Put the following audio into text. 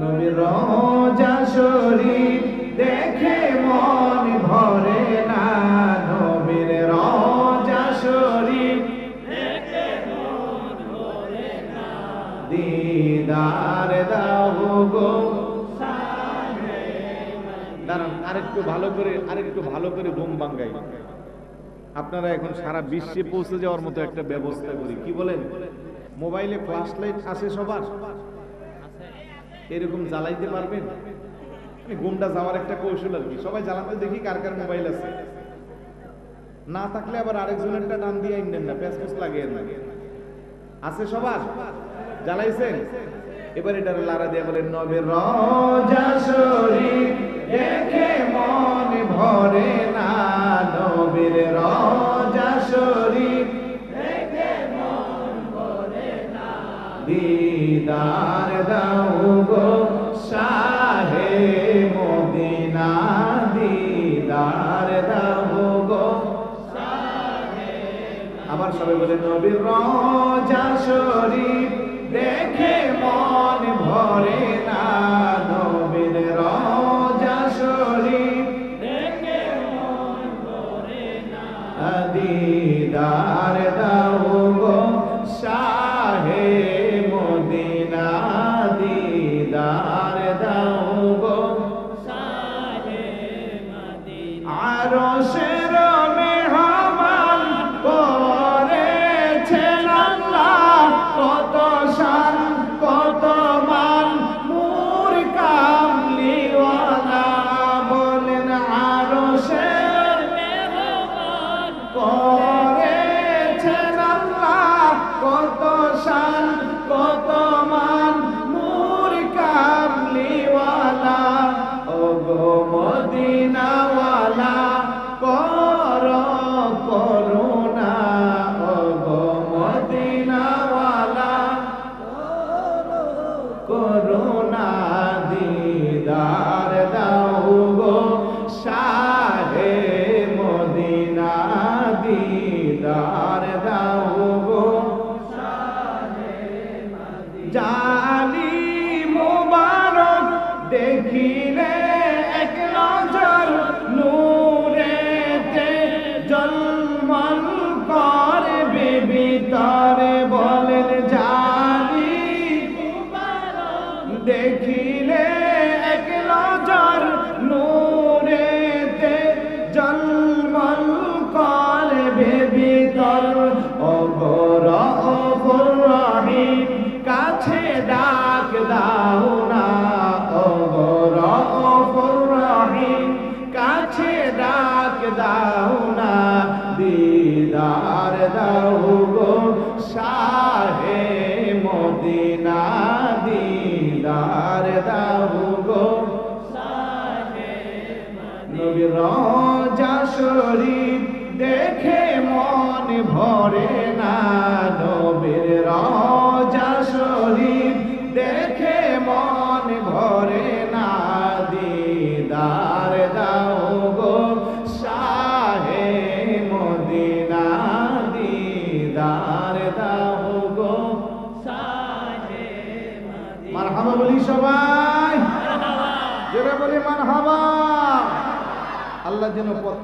নবীর রোজা শরীফ দেখে মন ভরে না। নবীর রোজা শরীফ দিদার দাও গো দাঁড়ান, আরেকটু ভালো করে, আরেকটু ভালো করে বোম বাঙ্গাই। আপনারা এখন সারা বিশ্বে পৌঁছে যাওয়ার মতো একটা ব্যবস্থা করি। কি বলেন? মোবাইলে ফ্ল্যাশ লাইট আছে সবার? এরকম জ্বালাইতে পারবেন? মানে ঘুমটা যাওয়ার একটা কৌশল আর কি। সবাই জ্বালাতে দেখি কার কার মোবাইল আছে। না থাকলে আবার আরেকজনেরটা টান দিয়ে আইনেন না প্যাস লাগিয়ে না। আছে সবার? জ্বালাইছেন? এবার এটা লারা দিয়ে বলেন নবে রজা শরীফ দেখে মন ভরে না। দিদার দাও গো শাহে মদিনা দিদার দাও গো আবার সবাই বলে নবীর রজা শরীফ আরশের মেহমান করেছেন আল্লাহ কত শান কত মান মুর কামলিওয়ালা বলেন আরশের মেহমান করেছেন আল্লাহ কত শান কত মান মুর কামলিওয়ালা ও গো মদিনাওয়ালা keep দিদার দাও গো শাহে মদিনা দিদার দাও গো নবীর রজা দেখে মন ভরে না। নবীর রজা শরীফ দেখে মন ভরে মারহাবা বলি সবাই। জোরে বলি মারহাবা। আল্লাহ যেন